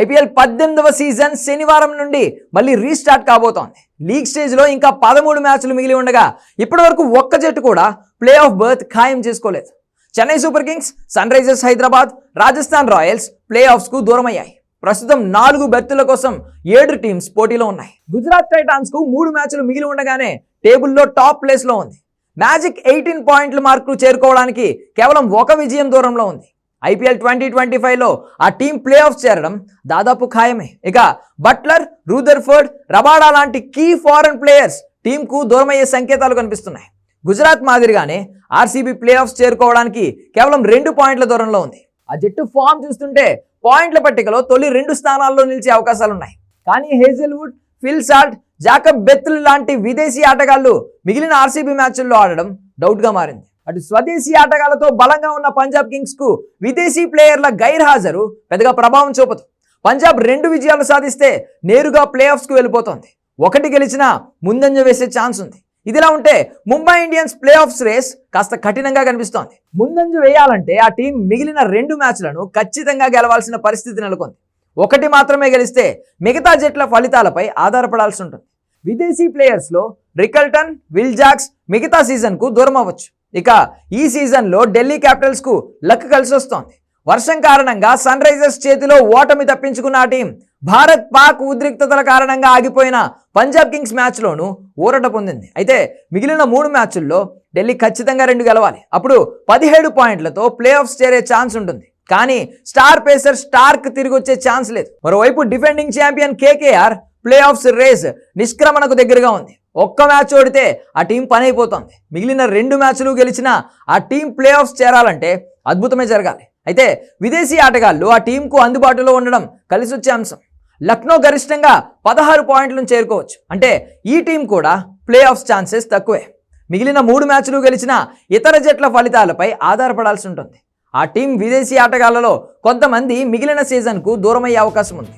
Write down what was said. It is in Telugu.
ఐపీఎల్ పద్దెనిమిదవ సీజన్ శనివారం నుండి మళ్ళీ రీస్టార్ట్ కాబోతోంది. లీగ్ స్టేజ్లో ఇంకా పదమూడు మ్యాచ్లు మిగిలి ఉండగా ఇప్పటివరకు ఒక్క జట్టు కూడా ప్లే ఆఫ్ బర్త్ ఖాయం చేసుకోలేదు. Chennai Super Kings Sunrisers Hyderabad Rajasthan Royals play ఆఫ్స్కు దూరమయ్యాయి. ప్రస్తుతం నాలుగు బెర్తుల కోసం ఏడు టీమ్స్ పోటీలో ఉన్నాయి. గుజరాత్ టైటాన్స్కు మూడు మ్యాచ్లు మిగిలి ఉండగానే టేబుల్లో టాప్ ప్లేస్లో ఉంది. మ్యాజిక్ ఎయిటీన్ పాయింట్ల మార్కు చేరుకోవడానికి కేవలం ఒక విజయం దూరంలో ఉంది. ఐపీఎల్ ట్వంటీ ట్వంటీ ఫైవ్లో ఆ టీం ప్లే ఆఫ్ చేరడం దాదాపు ఖాయమే. ఇక బట్లర్ రూదర్ఫర్డ్ రబాడా లాంటి కీ ఫారెన్ ప్లేయర్స్ టీంకు దూరమయ్యే సంకేతాలు కనిపిస్తున్నాయి. గుజరాత్ మాదిరిగానే ఆర్సీబీ ప్లే ఆఫ్స్ చేరుకోవడానికి కేవలం రెండు పాయింట్ల దూరంలో ఉంది. ఆ జట్టు ఫామ్ చూస్తుంటే పాయింట్ల పట్టికలో తొలి రెండు స్థానాల్లో నిలిచే అవకాశాలు ఉన్నాయి కానీ Hazlewood Phil Salt Jacob Bethell లాంటి విదేశీ ఆటగాళ్ళు మిగిలిన ఆర్సీబీ మ్యాచ్ల్లో ఆడడం డౌట్గా మారింది. అటు స్వదేశీ ఆటగాళ్ళతో బలంగా ఉన్న పంజాబ్ కింగ్స్కు విదేశీ ప్లేయర్ల గైర్హాజరు పెద్దగా ప్రభావం చూపదు. పంజాబ్ రెండు విజయాలు సాధిస్తే నేరుగా ప్లే ఆఫ్స్కు వెళ్ళిపోతోంది. ఒకటి గెలిచినా ముందంజ వేసే ఛాన్స్ ఉంది. ఇదిలా ఉంటే Mumbai Indians playoffs race కాస్త కఠినంగా కనిపిస్తోంది. ముందంజ వేయాలంటే ఆ టీం మిగిలిన రెండు మ్యాచ్లను ఖచ్చితంగా గెలవాల్సిన పరిస్థితి నెలకొంది. ఒకటి మాత్రమే గెలిస్తే మిగతా జట్ల ఫలితాలపై ఆధారపడాల్సి ఉంటుంది. విదేశీ ప్లేయర్స్లో రికల్టన్ విల్ జాక్స్ మిగతా సీజన్కు దూరం అవ్వచ్చు. ఇక ఈ సీజన్లో ఢిల్లీ క్యాపిటల్స్కు లక్ కలిసి వస్తోంది. వర్షం కారణంగా సన్ రైజర్స్ చేతిలో ఓటమి తప్పించుకున్న ఆ టీం భారత్ పాక్ ఉద్రిక్తతల కారణంగా ఆగిపోయిన పంజాబ్ కింగ్స్ మ్యాచ్లోనూ ఊరట పొందింది. అయితే మిగిలిన మూడు మ్యాచ్ల్లో ఢిల్లీ ఖచ్చితంగా రెండు గెలవాలి. అప్పుడు పదిహేడు పాయింట్లతో ప్లే ఆఫ్స్ చేరే ఛాన్స్ ఉంటుంది. కానీ స్టార్ పేసర్ స్టార్క్ తిరిగి వచ్చే ఛాన్స్ లేదు. మరోవైపు defending champion KKR playoffs race నిష్క్రమణకు దగ్గరగా ఉంది. ఒక్క మ్యాచ్ ఓడితే ఆ టీం పని అయిపోతుంది మిగిలిన రెండు మ్యాచ్లు గెలిచిన ఆ టీం ప్లే ఆఫ్స్ చేరాలంటే అద్భుతమే జరగాలి. అయితే విదేశీ ఆటగాళ్ళు ఆ టీంకు అందుబాటులో ఉండడం కలిసి వచ్చే అంశం. లక్నో గరిష్టంగా పదహారు పాయింట్లను చేరుకోవచ్చు. అంటే ఈ టీం కూడా ప్లే ఆఫ్స్ ఛాన్సెస్ తక్కువే. మిగిలిన మూడు మ్యాచ్లు గెలిచిన ఇతర జట్ల ఫలితాలపై ఆధారపడాల్సి ఉంటుంది. ఆ టీం విదేశీ ఆటగాళ్ళలో కొంతమంది మిగిలిన సీజన్కు దూరమయ్యే అవకాశం ఉంది.